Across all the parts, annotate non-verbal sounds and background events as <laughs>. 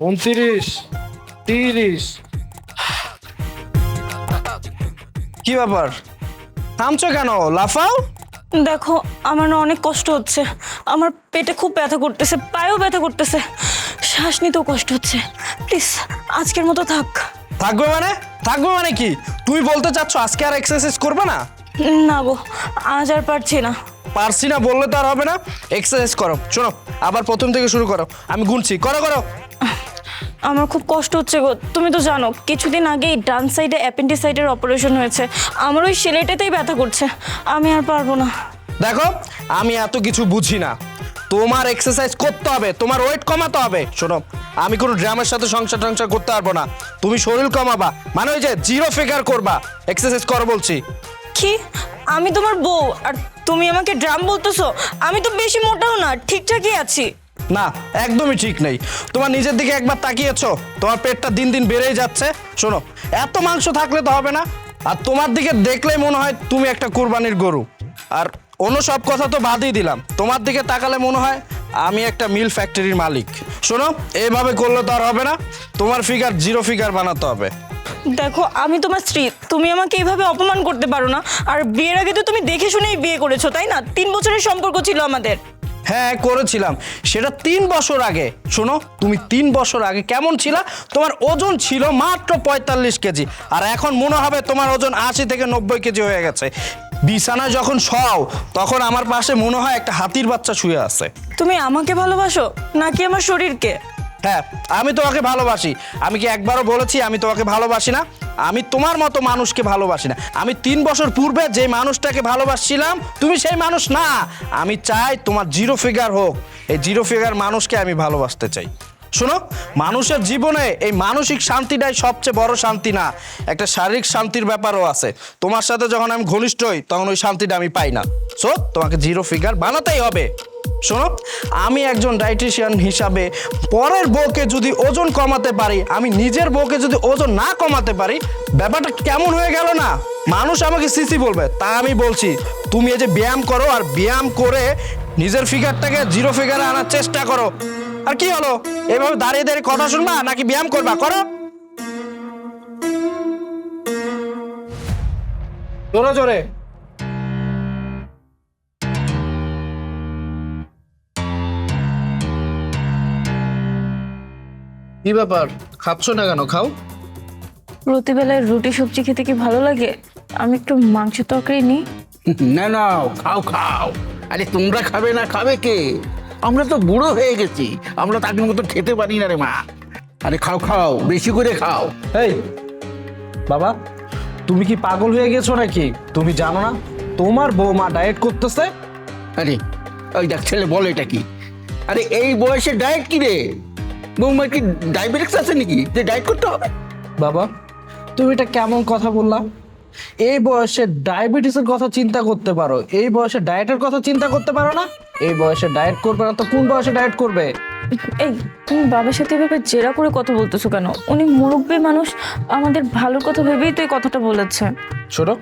উনত্রিশ তিরিশ। কি ব্যাপার? থামছো কেন? লাফাও? দেখো আমার না অনেক কষ্ট হচ্ছে। আমার পেটে খুব ব্যথা করতেছে পায়েও ব্যথা করতেছে। শ্বাস নিতেও কষ্ট হচ্ছে। প্লিজ আজকের মতো থাক। থাকবে মানে? থাকবে মানে কি? তুমি বলতে চাচ্ছ আজকে আর এক্সারসাইজ করবে না? না গো আজ আর পারছি না। পারছি না বললে তো আর হবে না। এক্সারসাইজ করো। শোনো আবার প্রথম থেকে শুরু করো। আমি গুনছি। করো করো। আমার খুব কষ্ট হচ্ছে গো। তুমি তো জানো কিছুদিন আগেই ডান সাইডে অ্যাপেন্ডিসাইডের অপারেশন হয়েছে। আমার ওই সেলেটাতেই ব্যথা করছে। আমি আর পারব না। দেখো আমি এত কিছু বুঝি না। তোমার এক্সারসাইজ করতে হবে তোমার ওয়েট কমাতে হবে। শোনো আমি কোনো ড্রামের সাথে সংসার টংসার করতে পারব না। তুমি শরীর কমাবা মানে ওই যে জিরো ফিগার করবা। এক্সারসাইজ করো বলছি। কি? আমি তোমার বউ আর তুমি আমাকে ড্রাম বলতেছো? আমি তো বেশি মোটাও না ঠিকঠাকই আছি। না, একদমই ঠিক নেই। তোমার নিজের দিকে একবার তাকিয়েছো, তোমার পেটটা দিন দিন বেড়েই যাচ্ছে। শোনো, এত মাংস থাকলে তো হবে না। আর তোমার দিকে দেখলেই মনে হয় তুমি একটা কুরবানির গরু। আর অন্য সব কথা তো বাদই দিলাম। তোমার দিকে তাকালে মনে হয় আমি একটা মিল ফ্যাক্টরির মালিক। শোনো, এইভাবে করলে তো আর হবে না। তোমার ফিগার জিরো ফিগার বানাতে হবে। দেখো, আমি তোমার স্ত্রী। তুমি আমাকে এইভাবে অপমান করতে পারো না। আর বিয়ের আগে তো তুমি দেখে শুনেই বিয়ে করেছ, তাই না? তিন বছরের সম্পর্ক ছিল আমাদের। হ্যাঁ করেছিলাম। সেটা তিন বছর আগে। শোনো, তুমি তিন বছর আগে কেমন ছিলা? তোমার ওজন ছিল মাত্র পঁয়তাল্লিশ কেজি। আর এখন মনে হবে তোমার ওজন আশি থেকে নব্বই কেজি হয়ে গেছে। বিছানা যখন সও তখন আমার পাশে মনে হয় একটা হাতির বাচ্চা শুয়ে আছে। তুমি আমাকে ভালোবাসো নাকি আমার শরীরকে? হ্যাঁ আমি তোমাকে ভালোবাসি। আমি কি একবারও বলেছি আমি তোমাকে ভালোবাসি না? আমি তোমার মতো মানুষকে ভালোবাসি না। আমি তিন বছর পূর্বে যে মানুষটাকে ভালোবাসছিলাম, তুমি সেই মানুষ না। আমি চাই তোমার জিরো ফিগার হোক। এই জিরো ফিগার মানুষকে আমি ভালোবাসতে চাই। শোনো, মানুষের জীবনে এই মানসিক শান্তিটাই সবচেয়ে বড় শান্তি না। একটা শারীরিক শান্তির ব্যাপারও আছে। তোমার সাথে যখন আমি ঘনিষ্ঠ হই, তখন ওই শান্তিটা আমি পাই না। সো তোমাকে জিরো ফিগার বানাতেই হবে। শোনো আমি একজন ডায়েটিশিয়ান হিসাবে পরের বউকে যদি ওজন কমাতে পারি, আমি নিজের বউকে যদি ওজন না কমাতে পারি, ব্যাপারটা কেমন হয়ে গেল না? মানুষ আমাকে সিসি বলবে, তা আমি বলছি, তুমি এই যে ব্যায়াম করো আর ব্যায়াম করে নিজের ফিগারটাকে জিরো ফিগারে আনার চেষ্টা করো। আর কি হলো? এভাবে দাঁড়িয়ে দাঁড়িয়ে কথা শুনবা নাকি ব্যায়াম করবা? করো। জোরে জোরে। কি ব্যাপার? খাচ্ছ না কেন? খাও। প্রতিবেলায় রুটি সবজি খেতে কি ভালো লাগে? আমি একটু মাংস তরকারি নিই। <laughs> না না খাও খাও। আরে তোমরা খাবে না খাবে কে? আমরা তো বুড়ো হয়ে গেছি। আমরা তো আগের মতো খেতে পারি না রে মা। আরে খাও খাও বেশি করে খাও। এই বাবা তুমি কি পাগল হয়ে গেছো নাকি? তুমি জানো না তোমার বৌমা ডায়েট করতেছে। আরে ওই দেখ ছেলে বল এটা কি? আরে এই বয়সে ডায়েট কি রে? বৌমার কি ডায়াবেটিস আছে নাকি? যে ডায়েট করতে হবে? বাবা তুমি এটা কেমন কথা বললা? এই বয়সে ডায়াবেটিসের কথা চিন্তা করতে পারো। এই বয়সে ডায়েটের কথা চিন্তা করতে পারো না? এই বয়সে ডায়েট করবে না তো কোন বয়সে ডায়েট করবে? এই তুমি বাবার সাথে এভাবে জেরা করে কথা বলতেছো কেন? উনি মুরব্বী মানুষ আমাদের ভালোর কথা ভেবেই তো এই কথাটা বলেছে। শোনো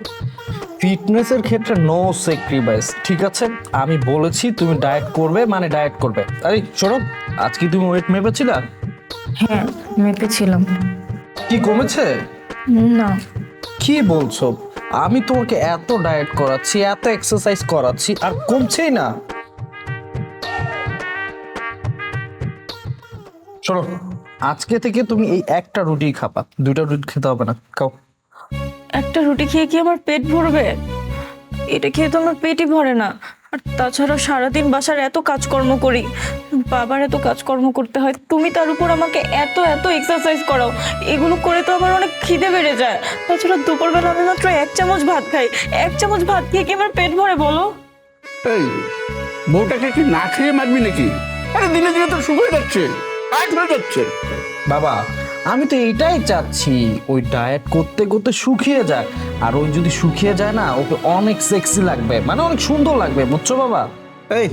ফিটনেসের ক্ষেত্রে নো স্যাক্রিফাইস ঠিক আছে? আমি বলেছি তুমি ডায়েট করবে মানে ডায়েট করবে। আরে শোনো আজকে তুমি ওয়েট মেপেছিলা হ্যাঁ মেপেছিলাম কি কমেছে? না। কি বলছো? আমি তোমাকে এত ডায়েট করাচ্ছি এত এক্সারসাইজ করাচ্ছি আর কমছেই না। শোনো আজকে থেকে তুমি এই একটা রুটি খাবা দুইটা রুটি খেতে হবে না খাও। একটা রুটি খেয়ে কি আমার পেট ভরবে? এটা খেয়ে তো আমার পেটই ভরে না। আর তাছাড়া সারাদিন বাসার এত কাজকর্ম করি বাবার এত কাজকর্ম করতে হয় তুমি তার উপর আমাকে এত এত এক্সারসাইজ করাও এগুলো করে তো আমার অনেক খিদে বেড়ে যায়। তাছাড়া দুপুরবেলা আমি মাত্র এক চামচ ভাত খাই এক চামচ ভাত খেয়ে কি আমার পেট ভরে বলো? এই বউটাকে কি না খেয়ে মারবি নাকি? আরে দিনে দিনে তো শুকিয়ে যাচ্ছে হয়ে যাচ্ছে। বাবা আমি তো এইটাই চাচ্ছি ওই ডায়েট করতে করতে শুকিয়ে যায় আর ওই যদি শুকিয়ে যায় না ওকে অনেক সেক্সি লাগবে মানে অনেক সুন্দর লাগবে বুঝছ বাবা? এই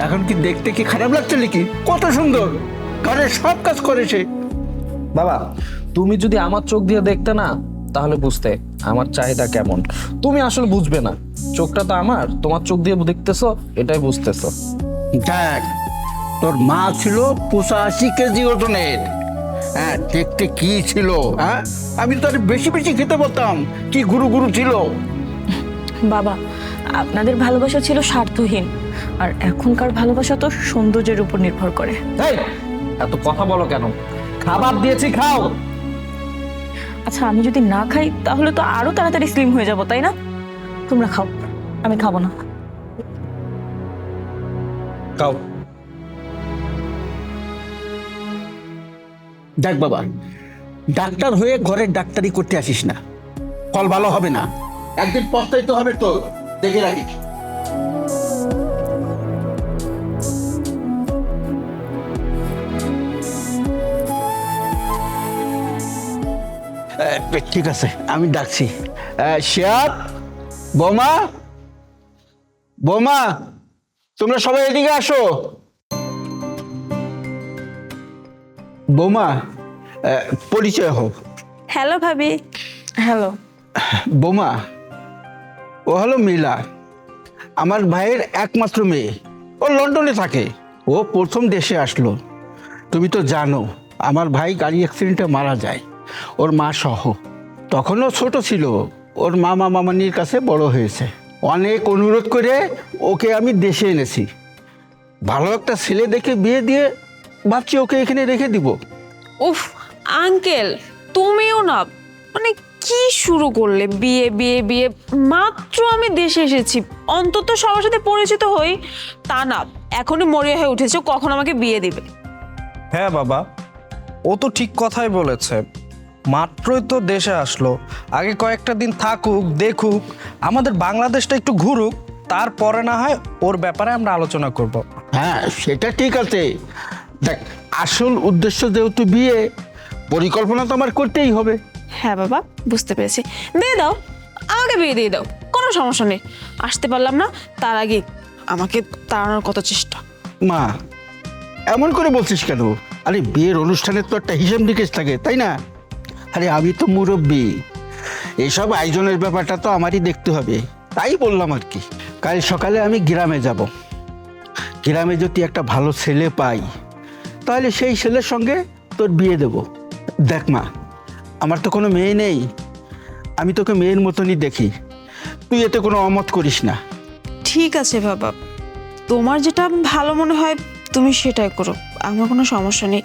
এখন কি দেখতে কি খারাপ লাগছে নাকি? কত সুন্দর! ঘরের সব কাজ করে সে বাবা তুমি যদি আমার চোখ দিয়ে দেখতে না তাহলে বুঝতে আমার চাহিদা কেমন। তুমি আসলে বুঝবে না। চোখটা তো আমার তোমার চোখ দিয়ে দেখতেছো এটাই বুঝতেছো। দেখ তোর মা ছিল পঁচাশি কেজি ওজনের। হ্যাঁ দেখতে কি ছিল? হ্যাঁ আমি তো আর বেশি বেশি খেতে পারতাম কি গুরু গুরু ছিল। বাবা আপনাদের ভালোবাসা ছিল স্বার্থহীন আর এখনকার ভালোবাসা তো সৌন্দর্যের উপর নির্ভর করে। এই এত কথা বলো কেন? খাবার দিয়েছি খাও। আচ্ছা আমি যদি না খাই তাহলে তো আরও তাড়াতাড়ি স্লিম হয়ে যাব তাই না? তোমরা খাও আমি খাব না। খাও। দেখ বাবা, ডাক্তার হয়ে ঘরের ডাক্তারি করতে আসিস না। ফল ভালো হবে না। একদিন পস্তাইতে হবে তো, দেখে রাখিস। ঠিক আছে, আমি ডাকছি। শেয়ার বোমা বোমা, তোমরা সবাই এদিকে আসো। বোমা এ, পরিচয় হোক। হ্যালো ভাবি। হ্যালো। বোমা ও হলো মিলা আমার ভাইয়ের একমাত্র মেয়ে। ও লন্ডনে থাকে। ও প্রথম দেশে আসলো। তুমি তো জানো আমার ভাই গাড়ি অ্যাক্সিডেন্টে মারা যায়। ওর মা সহ। তখনও ছোট ছিল। ওর মামা মামানির কাছে বড় হয়েছে। অনেক অনুরোধ করে ওকে আমি দেশে এনেছি। ভালো একটা ছেলে দেখে বিয়ে দিয়ে ভাবছি ওকে এখানে রেখে দিব। উফ আঙ্কেল তুমিও না। মানে কি শুরু করলে? বিয়ে বিয়ে বিয়ে। মাত্র আমি দেশে এসেছি। অন্তত সবার সাথে পরিচিত হই। তা না এখনই মরিয়া হয়ে উঠেছে কখন আমাকে বিয়ে দিবে? হ্যাঁ বাবা। ও তো ঠিক কথাই বলেছে। মাত্রই তো দেশে আসলো। আগে কয়েকটা দিন থাকুক দেখুক। আমাদের বাংলাদেশটা একটু ঘুরুক। তারপরে না হয় ওর ব্যাপারে আমরা আলোচনা করব। হ্যাঁ সেটা ঠিক আছে। দেখ আসল উদ্দেশ্য যেহেতু বিয়ে পরিকল্পনা তো আমার করতেই হবে। হ্যাঁ বাবা বুঝতে পেরেছি। দিয়ে দাও আমাকে বিয়ে দিয়ে দাও কোনো সমস্যা নেই। আসতে পারলাম না তার আগে আমাকে তাড়ানোর কত চেষ্টা। মা এমন করে বলছিস কেন? আরে বিয়ের অনুষ্ঠানের তো একটা হিসেব নিকেশ থাকে তাই না? আরে আমি তো মুরব্বী। এইসব আয়োজনের ব্যাপারটা তো আমারই দেখতে হবে। তাই বললাম আর কি। কাল সকালে আমি গ্রামে যাব। গ্রামে যদি একটা ভালো ছেলে পাই তাহলে সেই ছেলের সঙ্গে তোর বিয়ে দেব। দেখ মা আমার তো কোনো মেয়ে নেই। আমি তোকে মেয়ের মতনই দেখি। তুই এতে কোনো অমত করিস না। ঠিক আছে বাবা। তোমার যেটা ভালো মনে হয় তুমি সেটাই করো আমার কোনো সমস্যা নেই।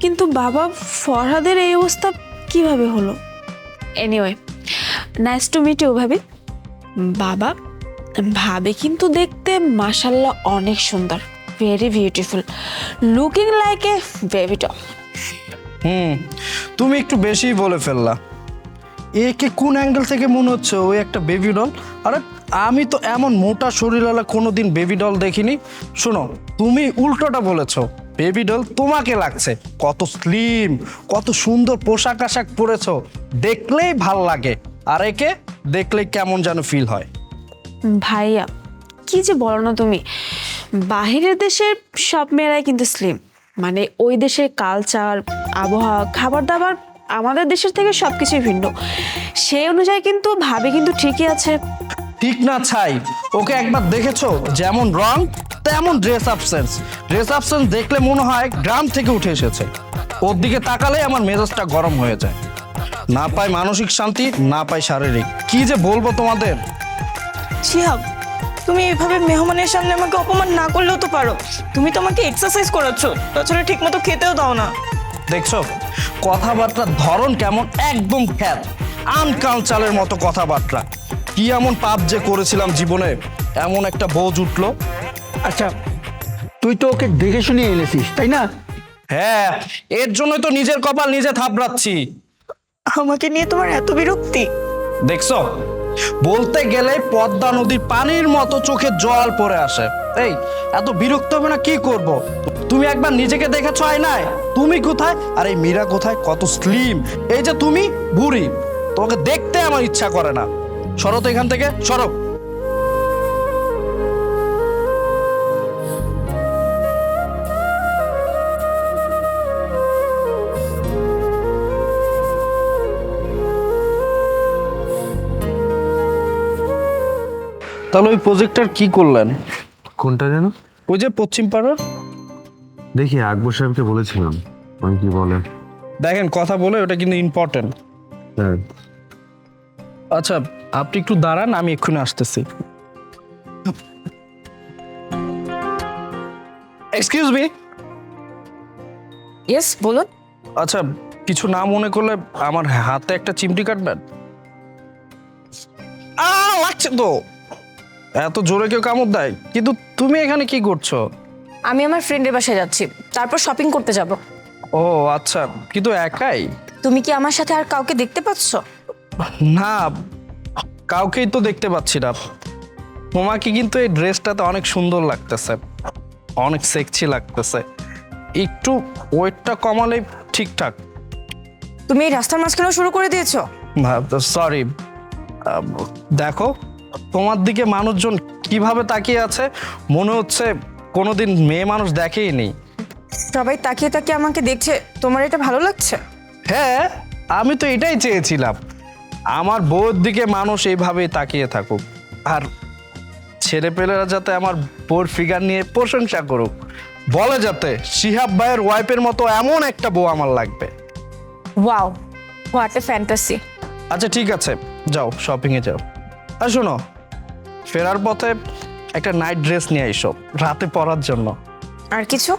কিন্তু বাবা ফরহাদের এই অবস্থা কীভাবে হলো? Anyway nice to meet you ভাবি। বাবা ভাবে কিন্তু দেখতে মাসাল্লাহ অনেক সুন্দর। Very beautiful looking like a baby doll hmm তুমি একটু বেশিই বলে ফেললা। একে কোন অ্যাঙ্গেল থেকে মনে হচ্ছে ওই একটা বেবি ডল আরে আমি তো এমন মোটা শরীরওয়ালা কোনোদিন বেবি ডল দেখিনি। শোনো তুমি উল্টোটা বলেছ। বেবি ডল তোমাকে লাগছে। কত স্লিম কত সুন্দর পোশাক আশাক পরেছো। দেখলেই ভালো লাগে। আর একে দেখলেই কেমন যেন ফিল হয়। ভাইয়া কি যে বলো না তুমি? বাহিরের দেশের সব মেয়েরাই কিন্তু স্লিম মানে ওই দেশের কালচার আবহাওয়া খাবার দাবার আমাদের দেশের থেকে সব কিছুই ভিন্ন। সেই অনুযায়ী কিন্তু ভাবে কিন্তু ঠিকই আছে। ঠিক না ছাই ওকে একবার দেখেছ? যেমন রং তেমন dress up sense dress up sense দেখলে মনে হয় গ্রাম থেকে উঠে এসেছে। ওর দিকে তাকালে আমার মেজাজটা গরম হয়ে যায়। না পাই মানসিক শান্তি না পাই শারীরিক। কি যে বলব তোমাদের? শিহাব তুমি এভাবে মেহমানের সামনে আমাকে অপমান না করলেও তো পারো। তুমি তো আমাকে এক্সারসাইজ করাচ্ছ তাছাড়া ঠিক মতো খেতেও দাও না। দেখছ কথাবার্তার ধরন কেমন একদম খ্যাত। আনকালচারের মতো কথাবার্তা। কি এমন পাপ যে করেছিলাম জীবনে এমন একটা বোঝ উঠল। আচ্ছা তুই তো ওকে দেখে শুনে এনেছিস তাই না? হ্যাঁ এর জন্যই তো নিজের কপাল নিজে থাপড়াচ্ছি। আমাকে নিয়ে তোমার এত বিরক্তি। দেখছ বলতে গেলে পদ্মা নদীর পানির মতো চোখে জল পরে আসে। এই, এত বিরক্ত হবে না, কি করব? তুমি একবার নিজেকে দেখেছ আয়নায়? তুমি কোথায়? আর এই মীরা কোথায়? কত স্লিম এই যে তুমি, বুড়ি। তোমাকে দেখতে আমার ইচ্ছা করে না। সরো এখান থেকে, সরো। তাহলে ওই প্রজেক্টটার কি করলেন? কোনটা যেন? ওই যে পশ্চিম পাড়ার? দেখি আকবর সাহেবকে বলেছিলাম। আপনি কি বলেন দেখেন কথা বলে ওটা কিন্তু ইম্পর্টেন্ট হ্যাঁ। আচ্ছা আপনি একটু দাঁড়ান আমি এক্ষুনি আসতেছি। এক্সকিউজ মি ইয়েস বলুন। আচ্ছা কিছু না মনে করলে আমার হাতে একটা চিমটি কাটবেন? আ লাগছে তো। এত জোরে কেউ কামড় দেয়? কিন্তু তুমি এখানে কি করছ? আমি আমার ফ্রেন্ডের বাসায় যাচ্ছি। তারপর শপিং করতে যাব। ও আচ্ছা। কিন্তু একাই? তুমি কি আমার সাথে আর কাউকে দেখতে পাচ্ছ? না কাউকেই তো দেখতে পাচ্ছি না। তোমাকে কিন্তু এই ড্রেসটাতে অনেক সুন্দর লাগতেছে। অনেক সেক্সি লাগতেছে। একটু ওয়েটটা কমালে ঠিকঠাক। তুমি এই রাস্তার মাঝখানেও শুরু করে দিয়েছ? সরি দেখো। তোমার দিকে মানুষজন কীভাবে তাকিয়ে আছে? মনে হচ্ছে কোনোদিন মেয়ে মানুষ দেখেই নেই। সবাই তাকিয়ে তাকিয়ে আমাকে দেখছে তোমার এটা ভালো লাগছে? হ্যাঁ আমি তো এটাই চেয়েছিলাম। আমার বউয়ের দিকে মানুষ এইভাবেই তাকিয়ে থাকুক। আর ছেলেপেলেরা যাতে আমার বউর ফিগার নিয়ে প্রশংসা করুক। বলে যাতে শিহাব ভাইয়ের ওয়াইফের মতো এমন একটা বউ আমার লাগবে। ওয়াও হোয়াট এ ফ্যান্টাসি আচ্ছা ঠিক আছে। যাও শপিংয়ে যাও। আর শোনো ফেরার পথে একটা নাইট ড্রেস নিয়ে এসো রাতে পরার জন্য। আর কিছু?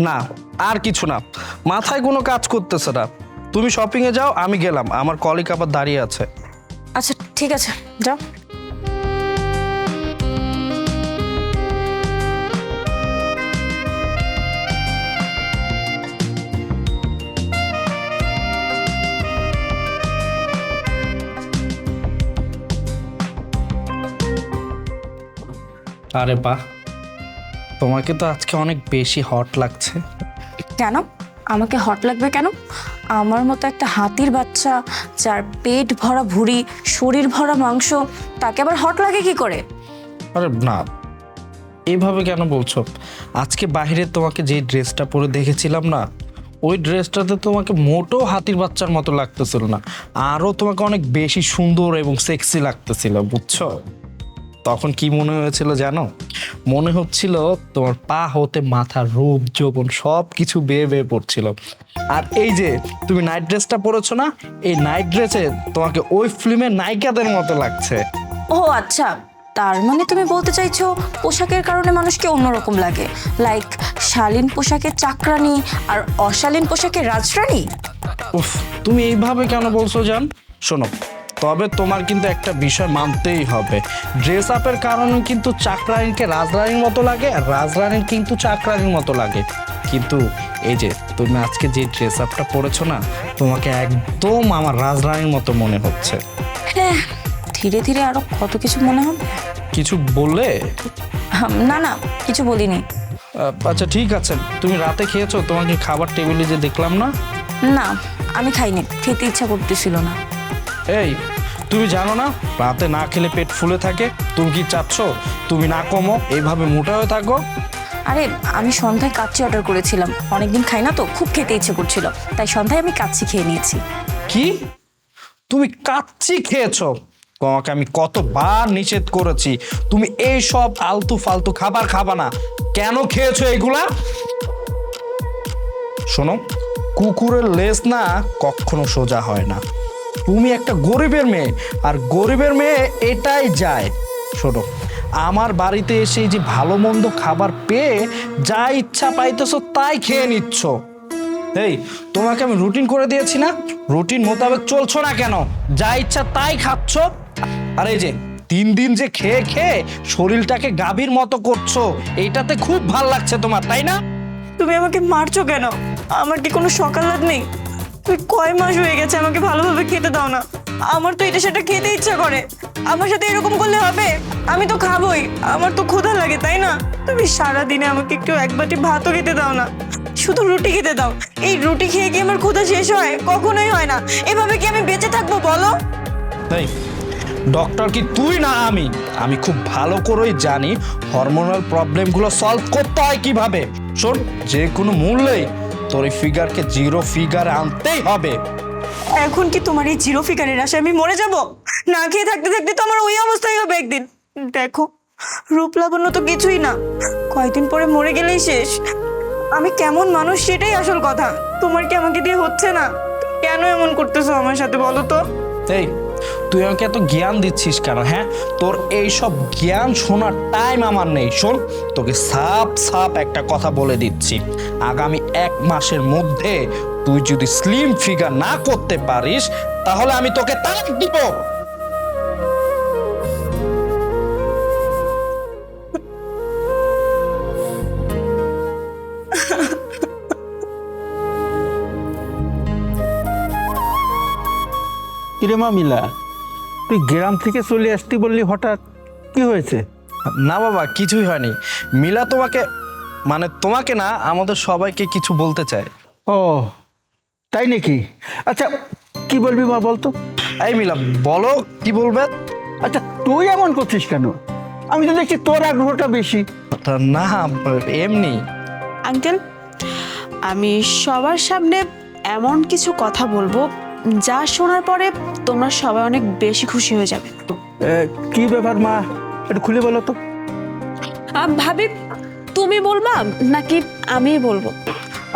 না আর কিছু না। মাথায় কোনো কাজ করতেছে না। তুমি শপিংয়ে যাও আমি গেলাম। আমার কলিক আবার দাঁড়িয়ে আছে। আচ্ছা ঠিক আছে যাও। আরে বাহ। তোমাকে তো আজকে অনেক বেশি হট লাগছে। কেন? আমাকে হট লাগবে কেন? আমার মতো একটা হাতির বাচ্চা যার পেট ভরা ভুঁড়ি শরীর ভরা মাংস তাকে আবার হট লাগে কি করে? আরে না। এভাবে কেন বলছো? আজকে বাইরে তোমাকে যে ড্রেসটা পরে দেখেছিলাম না ওই ড্রেসটাতে তোমাকে মোটো হাতির বাচ্চার মতো লাগতেছিল না। আরও তোমাকে অনেক বেশি সুন্দর এবং সেক্সি লাগতেছিল বুঝছ? তখন কি মনে হয়েছিল জানো? মনে হচ্ছিল তোমার পা হতে মাথা রূপ যৌবন সব কিছু বেয়ে বেয়ে পড়ছিল। আর এই যে তুমি নাইট ড্রেসটা পরেছো না এই নাইট ড্রেসে তোমাকে ওই ফিল্মের নায়িকাদের মতো লাগছে। ও আচ্ছা তার মানে তুমি বলতে চাইছো পোশাকের কারণে মানুষকে অন্যরকম লাগে। লাইক শালীন পোশাকে চাকরানি আর অশালীন পোশাকে রাজরানী? উফ তুমি এইভাবে কেন বলছো জান? শোনো তবে তোমার কিন্তু একটা বিষয় মানতেই হবে। ড্রেস আপের কারণে কিন্তু চাকরানিকে রাজরানীর মতো লাগে আর রাজরানীর কিন্তু চাকরানির মতো লাগে। কিন্তু এই যে তুমি আজকে যে ড্রেস আপটা পরেছো না তোমাকে একদম আমার রাজরানীর মতো মনে হচ্ছে। হ্যাঁ ধীরে ধীরে আরও কত কিছু মনে হবে? কিছু বললে? না না কিছু বলিনি। আচ্ছা ঠিক আছে। তুমি রাতে খেয়েছো তোমাকে খাবার টেবিলে যে দেখলাম না? না আমি খাইনি খেতে ইচ্ছা করতেছিল না। এই তুমি জানো না রাতে না খেলে পেট ফুলে থাকে তুমি কি চাচ্ছ? তুমি না কমো এইভাবে মোটা হয়ে থাকো? আরে আমি সন্ধ্যায় কাচ্চি অর্ডার করেছিলাম। অনেকদিন খাই না তো খুব খেতে ইচ্ছে করছিল। তাই সন্ধ্যায় আমি কাচ্চি খেয়ে নিয়েছি। কি? তুমি কাচ্চি খেয়েছো? তোমাকে আমি কতবার নিষেধ করেছি। তুমি এই সব আলতু ফালতু খাবার খাবা না। কেন খেয়েছো এগুলা শোনো কুকুরের লেজ না কখনো সোজা হয় না। তুমি একটা গরিবের মেয়ে, আর গরিবের মেয়ে এটাই যায়। শোনো, আমার বাড়িতে এসে যে ভালো মন্দ খাবার পেয়ে যা ইচ্ছা পাইতেছো তাই খেয়ে নিচ্ছ। এই, তোমাকে আমি রুটিন করে দিয়েছি না? রুটিন মোতাবেক চলছো না কেন? যা ইচ্ছা তাই খাচ্ছ। আর এই যে, তিন দিন যে খেয়ে খেয়ে শরীরটাকে গাভীর মতো করছ এইটাতে খুব ভালো লাগছে তোমার, তাই না? তুমি আমাকে মারছো কেন? আমার কি কোনো সকালাত নেই? তুই কয় মাস হয়ে গেছে আমাকে ভালোভাবে খেতে দাও না? আমার তো এটা সেটা খেতে ইচ্ছা করে। আমার সাথে এরকম করলে হবে? আমি তো খাবোই। আমার তো ক্ষুধা লাগে, তাই না? তুমি সারা দিনে আমাকে একটু এক বাটি ভাতও খেতে দাও না। শুধু রুটি খেতে দাও। এই রুটি খেয়ে কি আমার ক্ষুধা শেষ হয়? কখনোই হয় না। এভাবে কি আমি বেঁচে থাকব, বলো? এই ডক্টর কি তুই না আমি? আমি খুব ভালো করেই জানি হরমোনাল প্রবলেমগুলো সলভ করতে হয় কীভাবে। শোন, যে কোনো মূল্যেই তোর এই ফিগারকে জিরো ফিগার আনতেই হবে। এখন কি তোমার এই জিরো ফিগারের আশায় আমি মরে যাব? না খেয়ে থাকতে থাকতে তো আমার ওই অবস্থাই হবে একদিন। দেখো রূপ লাবণ্য তো কিছুই না। কয়েকদিন পরে মরে গেলেই শেষ। আমি কেমন মানুষ সেটাই আসল কথা। তোমার কি আমাকে দিয়ে হচ্ছে না? কেন এমন করতেছো আমার সাথে বলো তো? এই তুই আমাকে এত জ্ঞান দিচ্ছিস কেন হ্যাঁ? তোর এই সব জ্ঞান শোনার টাইম আমার নেই। শোন, তোকে সাপ সাপ একটা কথা বলে দিচ্ছি। আগামী এক মাসের মধ্যে তুই যদি স্লিম ফিগার না করতে পারিস, তাহলে আমি তোকে তাক দিব। কিরে মা মিলা তুই গ্রাম থেকে চলে আসতি বললি হঠাৎ কি হয়েছে? না বাবা কিছুই হয়নি। মিলা তোমাকে মানে তোমাকে না আমাদের সবাইকে কিছু বলতে চায়। ও তাই নাকি? আচ্ছা কি বলবি মা বলতো? এই মিলা বলো কি বলবে? আচ্ছা তুই এমন করছিস কেন? আমি তো দেখছি তোর আগ্রহটা বেশি। তা না এমনি। আঙ্কেল আমি সবার সামনে এমন কিছু কথা বলব যা শোনার পরে তোমরা সবাই অনেক বেশি খুশি হয়ে যাবে। কি ব্যাপার মা? একটু খুলে বলো তো। ভাবি তুমি বলবা নাকি আমি বলব?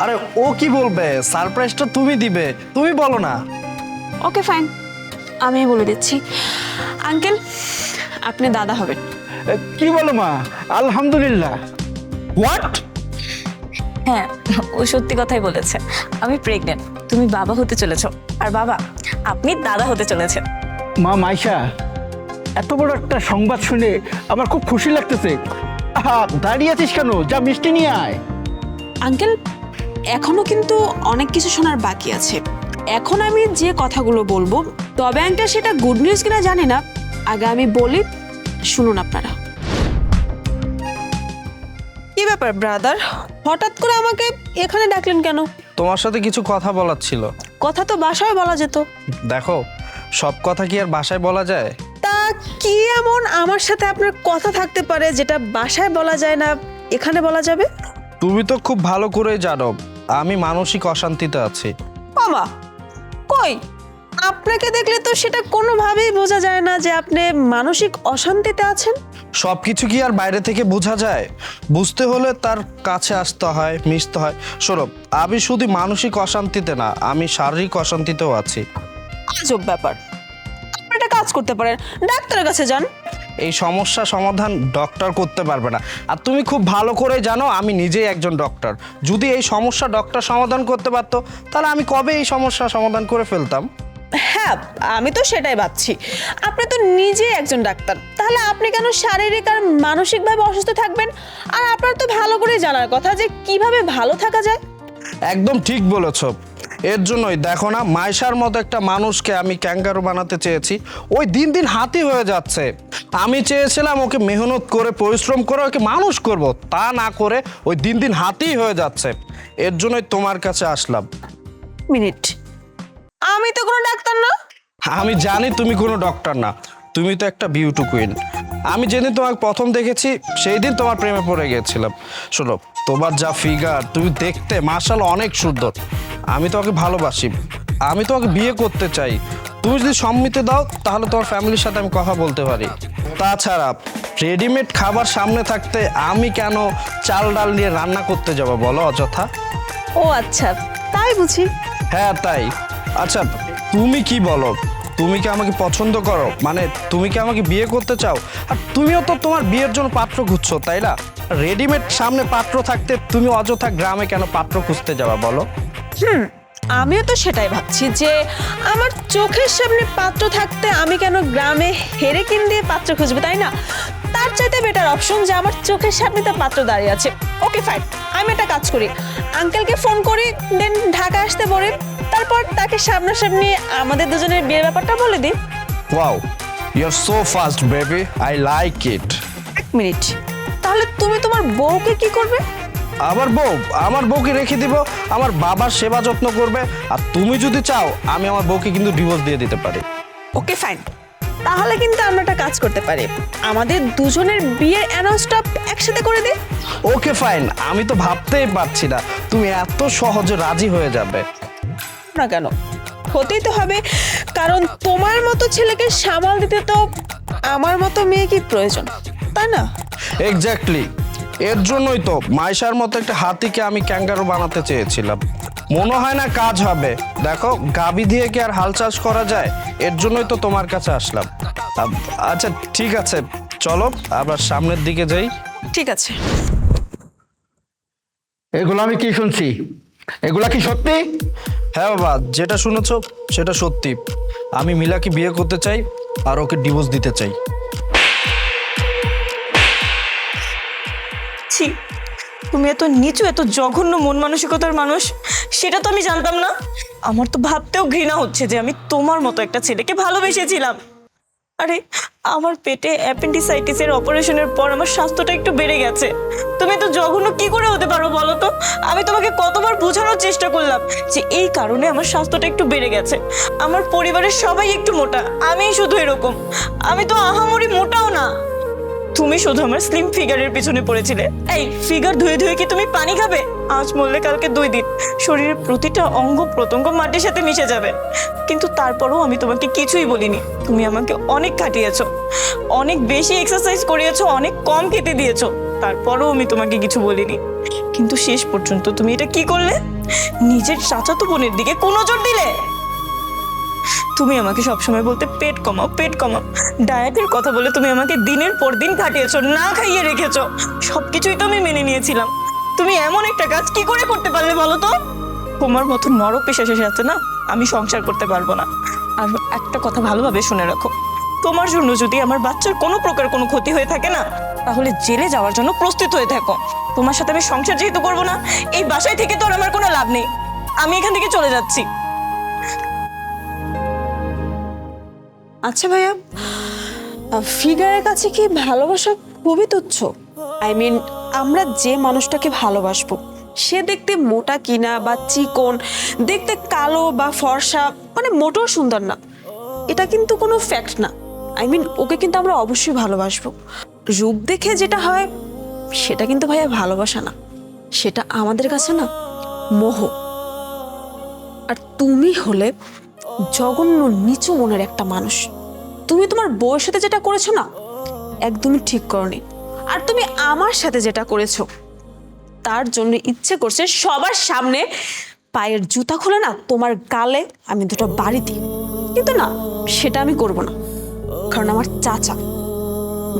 আরে ও কি বলবে? সারপ্রাইজটা তুমি দিবে তুমি বলো না। Okay fine. আমি বলে দিচ্ছি। আঙ্কেল আপনি দাদা হবেন। কি বলো মা? আলহামদুলিল্লাহ। হোয়াট? হ্যাঁ ও সত্যি কথাই বলেছে। আমি প্রেগনেন্ট তুমি বাবা হতে চলেছো। আর বাবা আপনি দাদা হতে চলেছেন। মা মাইশা এত বড় একটা সংবাদ শুনে আমার খুব খুশি লাগতেছে। আহা দাঁড়িয়ে আছিস কেন? যা মিষ্টি নিয়ে আয়। আঙ্কেল এখনও কিন্তু অনেক কিছু শোনার বাকি আছে। এখন আমি যে কথাগুলো বলব তবে আঙ্কেল সেটা গুড নিউজ কিনা জানি না। আগে আমি বলি শুনুন আপনারা। কি ব্যাপার ব্রাদার হঠাৎ করে আমাকে এখানে ডাকলেন কেন? তোমার সাথে কিছু কথা বলার ছিল। কথা তো বাসায় বলা যেত। দেখো সব কথা কি আর বাসায় বলা যায়? তা কি এমন আমার সাথে আপনার কথা থাকতে পারে যেটা বাসায় বলা যায় না এখানে বলা যাবে? তুমি তো খুব ভালো করেই জানো আমি মানসিক অশান্তিতে আছি। বাবা কই? আপনাকে দেখলে তো সেটা কোনোভাবেই বোঝা যায় না যে আপনি মানসিক অশান্তিতে আছেন। সবকিছু কি আর বাইরে থেকে বোঝা যায়? বুঝতে হলে তার কাছে আসতে হয় মিশতে হয়। সৌরভ আমি শুধু মানসিক অশান্তিতে না আমি শারীরিক অশান্তিতেও আছি। আজব ব্যাপার। আপনি একটা কাজ করতে পারেন ডাক্তারের কাছে যান। এই সমস্যা সমাধান ডক্টর করতে পারবে না। আর তুমি খুব ভালো করে জানো আমি নিজেই একজন ডক্টর। যদি এই সমস্যা ডক্টর সমাধান করতে পারতো তাহলে আমি কবে এই সমস্যা সমাধান করে ফেলতাম? হ্যাঁ আমি তো সেটাই ভাবছি। আপনি তো নিজে একজন ডাক্তার। তাহলে আপনি কেন শারীরিক আর মানসিকভাবে অসুস্থ থাকবেন? আর আপনার তো ভালো করে জানার কথা যে কীভাবে ভালো থাকা যায়। একদম ঠিক বলেছ। এর জন্যই দেখো না মাইশার মতো একটা মানুষকে আমি ক্যাঙ্গারু বানাতে চেয়েছি। ওই দিন দিন হাতি হয়ে যাচ্ছে। আমি চেয়েছিলাম ওকে মেহনত করে পরিশ্রম করে ওকে মানুষ করব। তা না করে ওই দিন দিন হাতি হয়ে যাচ্ছে। এর জন্যই তোমার কাছে আসলাম। মিনিট। আমি তো কোনো ডাক্তার না। আমি জানি তুমি কোনো ডক্টর না। তুমি তো একটা বিউটি কুইন আমি যেদিন তোমাকে প্রথম দেখেছি সেই দিন তোমার প্রেমে পড়ে গিয়েছিলাম শোনো তোমার যা ফিগার তুমি দেখতে মার্শাল অনেক সুন্দর। আমি তোমাকে ভালোবাসি। আমি তোমাকে বিয়ে করতে চাই। তুমি যদি সম্মতি দাও তাহলে তোমার ফ্যামিলির সাথে আমি কথা বলতে পারি। তাছাড়া রেডিমেড খাবার সামনে থাকতে আমি কেন চাল ডাল নিয়ে রান্না করতে যাব বলো অযথা? ও আচ্ছা তাই বুঝি। হ্যাঁ তাই। আচ্ছা তুমি কি বলো? তুমি কি আমাকে পছন্দ করো? মানে তুমি কি আমাকে বিয়ে করতে চাও? আর তুমিও তো তোমার বিয়ের জন্য পাত্র খুঁজছো, তাই না? রেডিমেড সামনে পাত্র থাকতে তুমি অযথা গ্রামে কেন পাত্র খুঁজতে যাবা, বলো? হুম, আমিও তো সেটাই ভাবছি যে আমার চোখের সামনে পাত্র থাকতে আমি কেন গ্রামে হেরে কিন দিয়ে পাত্র খুঁজবো, তাই না? তার চাইতে বেটার অপশন যে আমার চোখের সামনে তার পাত্র দাঁড়িয়ে আছে। ওকে ফাইন আমি একটা কাজ করি। আঙ্কেলকে ফোন করি দেন ঢাকা আসতে বলি তারপর তাকে সামনাসামনি আমাদের দুজনের বিয়ের ব্যাপারটা বলে দিই। Wow you are so fast baby I like it এক মিনিট। তাহলে তুমি তোমার বউকে কি করবে? আমার বউ আমার বউকে রেখে দিব। আমার বাবার সেবা যত্ন করবে। আর তুমি যদি চাও আমি আমার বউকে কিন্তু ডিভোর্স দিয়ে দিতে পারি। ওকে ফাইন তাহলে কিন্তু আমরা একটা কাজ করতে পারি। আমাদের দুজনের বিয়ের অ্যানাউন্সটা একসাথে করে দিই। ওকে ফাইন আমি তো ভাবতেই পারছি না। তুমি এত সহজে রাজি হয়ে যাবে। না কেন? হতেই তো হবে। কারণ তোমার মতো ছেলেকে সামাল দিতে তো আমার মতো মেয়ে কি প্রয়োজন? তাই না? এক্স্যাক্টলি এর জন্যই তো মাইশার মতো একটা হাতিকে আমি ক্যাঙ্গারু বানাতে চেয়েছিলাম। মনে হয় না কাজ হবে। দেখো গাবি দিয়ে কি আর হাল চাষ করা যায়? এর জন্যই তো তোমার কাছে আসলাম। আচ্ছা ঠিক আছে। চলো আবার সামনের দিকে যাই। ঠিক আছে। এগুলো আমি কি শুনছি? এগুলা কি সত্যি? হ্যাঁ বাবা যেটা শুনেছো সেটা সত্যি। আমি মিলাকে বিয়ে করতে চাই আর ওকে ডিভোর্স দিতে চাই। ছি তুমি এত নিচু এত জঘন্য মন মানসিকতার মানুষ সেটা তো আমি জানতাম না। আমার তো ভাবতেও ঘৃণা হচ্ছে যে আমি তোমার মতো একটা ছেলেকে ভালোবেসেছিলাম। আরে আমার পেটে অ্যাপেন্ডিসাইটিসের অপারেশনের পর আমার স্বাস্থ্যটা একটু বেড়ে গেছে। তুমি তো জঘন্য কি করে হতে পারো বলো তো? আমি তোমাকে কতবার বোঝানোর চেষ্টা করলাম যে এই কারণে আমার স্বাস্থ্যটা একটু বেড়ে গেছে। আমার পরিবারের সবাই একটু মোটা, আমিই শুধু এরকম। আমি তো আহামরি মোটাও না। তুমি শুধু আমার স্লিম ফিগারের পিছনে পড়েছিলে। এই ফিগার ধুয়ে ধুয়ে কি তুমি পানি খাবে? আজ মরলে কালকে দুই দিন। শরীরের প্রতিটা অঙ্গ প্রত্যঙ্গ মাটির সাথে মিশে যাবে। কিন্তু তারপরেও আমি তোমাকে কিছুই বলিনি। তুমি আমাকে অনেক কাটিয়েছো অনেক বেশি এক্সারসাইজ করিয়েছো, অনেক কম খেতে দিয়েছ। তারপরেও আমি তোমাকে কিছু বলিনি। কিন্তু শেষ পর্যন্ত তুমি এটা কি করলে? নিজের চাচাতো বোনের দিকে কোন নজর দিলে? তুমি আমাকে সবসময় বলতে পেট কমাও পেট কমাও। ডায়েটের কথা বলে তুমি আমাকে দিনের পর দিন কাটিয়েছো না খাইয়ে রেখেছো। সবকিছুই তো আমি মেনে নিয়েছিলাম। তুমি এমন একটা কাজ কি করে করতে পারলে বলো তো? তোমার মতো নরক পেশা শেষে আছে না? আমি সংসার করতে পারব না। আর একটা কথা ভালোভাবে শুনে রাখো। তোমার জন্য যদি আমার বাচ্চার কোনো প্রকার কোনো ক্ষতি হয়ে থাকে না, তাহলে জেলে যাওয়ার জন্য প্রস্তুত হয়ে থাকো। তোমার সাথে আমি সংসার যেহেতু করব না, এই বাসায় থেকে তো আমার কোনো লাভ নেই। আমি এখান থেকে চলে যাচ্ছি। আচ্ছা ভাইয়া ফিগারের কাছে কি ভালোবাসা খুবই তুচ্ছ? আই মিন আমরা যে মানুষটাকে ভালোবাসবো, সে দেখতে মোটা কিনা বা চিকন, দেখতে কালো বা ফর্সা মানে মোটেও সুন্দর না। এটা কিন্তু কোনো ফ্যাক্ট না। আই মিন ওকে কিন্তু আমরা অবশ্যই ভালোবাসবো। রূপ দেখে যেটা হয়, সেটা কিন্তু ভাইয়া ভালোবাসা না। সেটা আমাদের কাছে না, মোহ। আর তুমি হলে জঘন্য নিচু মনের একটা মানুষ। তুমি তোমার বউয়ের সাথে যেটা করেছ না, একদমই ঠিক করনি। আর তুমি আমার সাথে যেটা করেছ, তার জন্য ইচ্ছে করছে সবার সামনে পায়ের জুতা খুলে না, তোমার গালে আমি দুটো বাড়ি দিই। কিন্তু না, সেটা আমি করব না। কারণ আমার চাচা,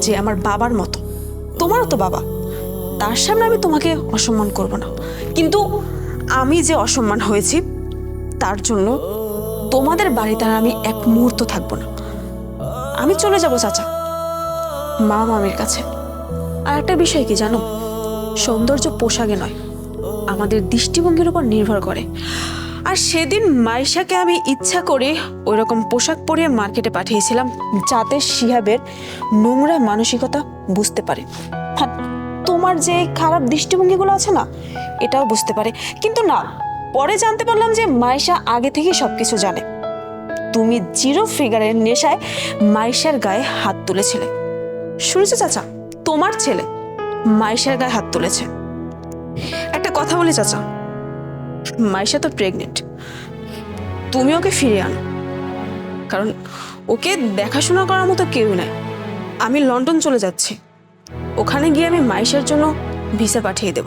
যে আমার বাবার মতো, তোমারও তো বাবা, তার সামনে আমি তোমাকে অসম্মান করব না। কিন্তু আমি যে অসম্মান হয়েছি, তার জন্য তোমাদের বাড়িতে আর আমি এক মুহূর্ত থাকব না। আমি চলে যাব, চাচা। মা মামির কাছে। আর একটা বিষয় কি জানো? সৌন্দর্য পোশাকে নয়, আমাদের দৃষ্টিভঙ্গির উপর নির্ভর করে। আর সেদিন মাইশাকে আমি ইচ্ছা করে ওই রকম পোশাক পরিয়ে মার্কেটে পাঠিয়েছিলাম, যাতে শিহাবের নোংরা মানসিকতা বুঝতে পারে। হ্যাঁ তোমার যে খারাপ দৃষ্টিভঙ্গিগুলো আছে না, এটাও বুঝতে পারে। কিন্তু না পরে জানতে পারলাম যে মাইশা আগে থেকেই সব কিছু জানে। তুমি জিরো ফিগারের নেশায় মাইশার গায়ে হাত তুলেছিলে। শুনেছো চাচা? তোমার ছেলে মাইশার গায়ে হাত তুলেছে। একটা কথা বলি চাচা মাইশা তো প্রেগনেন্ট তুমি ওকে ফিরে আনো। কারণ ওকে দেখাশোনা করার মতো কেউ নাই। আমি লন্ডন চলে যাচ্ছি। ওখানে গিয়ে আমি মাইশার জন্য ভিসা পাঠিয়ে দেব।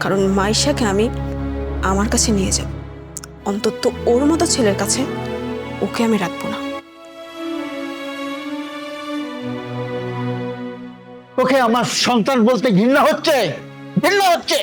কারণ মাইশাকে আমি আমার কাছে নিয়ে যাব অন্তত ওর মতো ছেলের কাছে ওকে আমি রাখব না। ওকে আমার সন্তান বলতে ঘৃণা হচ্ছে? ঘৃণা হচ্ছে?